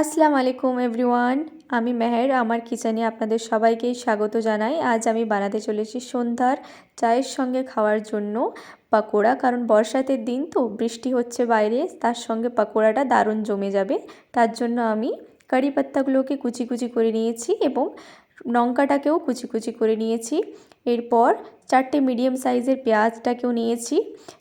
আসসালামু আলাইকুম এভরিওয়ান, আমি মেহের, আমার কিচেনে আপনাদের সবাইকেই স্বাগত জানাই। আজ আমি বানাতে চলেছি সন্ধ্যার চায়ের সঙ্গে খাওয়ার জন্য পাকোড়া, কারণ বর্ষাতের দিন তো, বৃষ্টি হচ্ছে বাইরে, তার সঙ্গে পাকোড়াটা দারুণ জমে যাবে। তার জন্য আমি কারি পাত্তাগুলোকে কুচি কুচি করে নিয়েছি এবং লঙ্কাটাকেও কুচি কুচি করে নিয়েছি। এরপর চারটে মিডিয়াম সাইজের পেঁয়াজটাকেও নিয়েছি।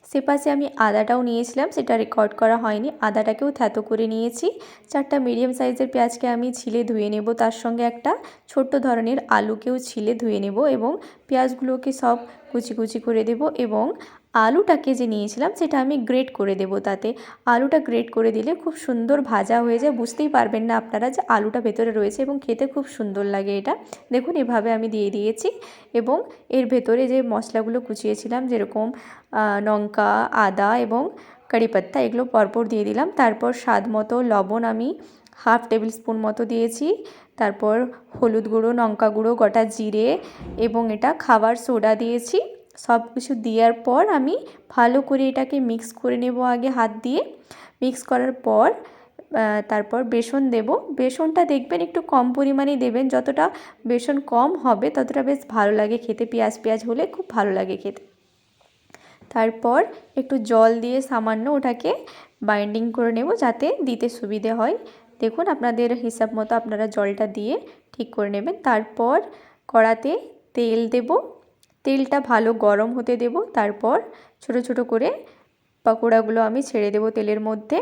সে পাশে আমি আদাটাও নিয়েছিলাম, সেটা রেকর্ড করা হয়নি। আদাটাকেও থ্যাতো করে নিয়েছি। চারটা মিডিয়াম সাইজের পেঁয়াজকে আমি ছিলে ধুয়ে নেব। তার সঙ্গে একটা ছোট্ট ধরনের আলুকেও ছিলে ধুয়ে নেব এবং পেঁয়াজগুলোকে সব কুচি কুচি করে দেব এবং আলুটাকে যে নিয়েছিলাম, সেটা আমি গ্রেট করে দেব তাতে। আলুটা গ্রেট করে দিলে খুব সুন্দর ভাজা হয়ে যায়। বুঝতেই পারবেন না আপনারা যে আলুটা ভেতরে রয়েছে এবং খেতে খুব সুন্দর লাগে এটা। দেখুন, এভাবে আমি দিয়ে দিয়েছি এবং এর ভেতরে যে মশলাগুলো কুচিয়েছিলাম, যেরকম লঙ্কা, আদা এবং কারিপাত্তা, এগুলো পরপর দিয়ে দিলাম। তারপর স্বাদ মতো লবণ আমি হাফ টেবিল স্পুন মতো দিয়েছি। তারপর হলুদ গুঁড়ো, লঙ্কা গুঁড়ো, গোটা জিরে এবং এটা খাবার সোডা দিয়েছি। সব কিছু দেওয়ার পর আমি ভালো করে এটাকে মিক্স করে নেব আগে হাত দিয়ে। মিক্স করার পর তারপর বেসন দেব। বেসনটা দেখবেন একটু কম পরিমাণেই দেবেন। যতটা বেসন কম হবে, ততটা বেশ ভালো লাগে খেতে। পেঁয়াজ পেঁয়াজ হলে খুব ভালো লাগে খেতে। তারপর একটু জল দিয়ে সামান্য ওটাকে বাইন্ডিং করে নেব যাতে দিতে সুবিধে হয়। দেখুন আপনাদের হিসাব মতো আপনারা জলটা দিয়ে ঠিক করে নেবেন। তারপর কড়াতে তেল দেব। তেলটা ভালো গরম হতে দেব, তারপর ছোট ছোট করে পকোড়াগুলো আমি ছেড়ে দেব তেলের মধ্যে।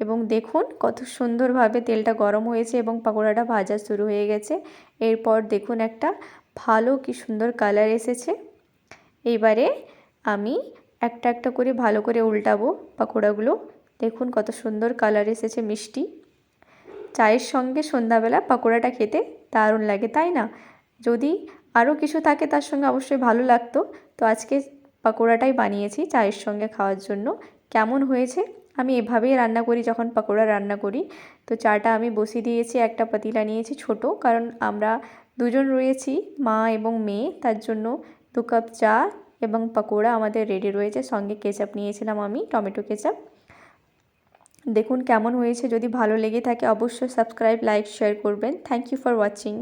এবং দেখুন কত সুন্দরভাবে তেলটা গরম হয়েছে এবং পকোড়াটা ভাজা শুরু হয়ে গেছে। এরপর দেখুন একটা ভালো কি সুন্দর কালার এসেছে। এবারে আমি একটা একটা করে ভালো করে উল্টাবো পকোড়াগুলো। দেখুন কত সুন্দর কালার এসেছে, মিষ্টি। চায়ের সঙ্গে সন্ধ্যাবেলা পকোড়াটা খেতে দারুণ লাগে, তাই না? যদি আরও কিছু থাকে তার সঙ্গে অবশ্যই ভালো লাগতো। তো আজকে পকোড়াটাই বানিয়েছি চায়ের সঙ্গে খাওয়ার জন্য। কেমন হয়েছে? আমি এভাবেই রান্না করি যখন পকোড়া রান্না করি। তো চাটা আমি বসিয়ে দিয়েছি, একটা পাতিলা নিয়েছি ছোট, কারণ আমরা দুজন রয়েছি, মা এবং মেয়ে। তার জন্য দু কাপ চা এবং পকোড়া আমাদের রেডি রয়েছে। সঙ্গে কেচাপ নিয়েছিলাম আমি, টমেটো কেচাপ। দেখুন কেমন হয়েছে। যদি ভালো লেগে থাকে অবশ্যই সাবস্ক্রাইব লাইক শেয়ার করবেন। Thank you for watching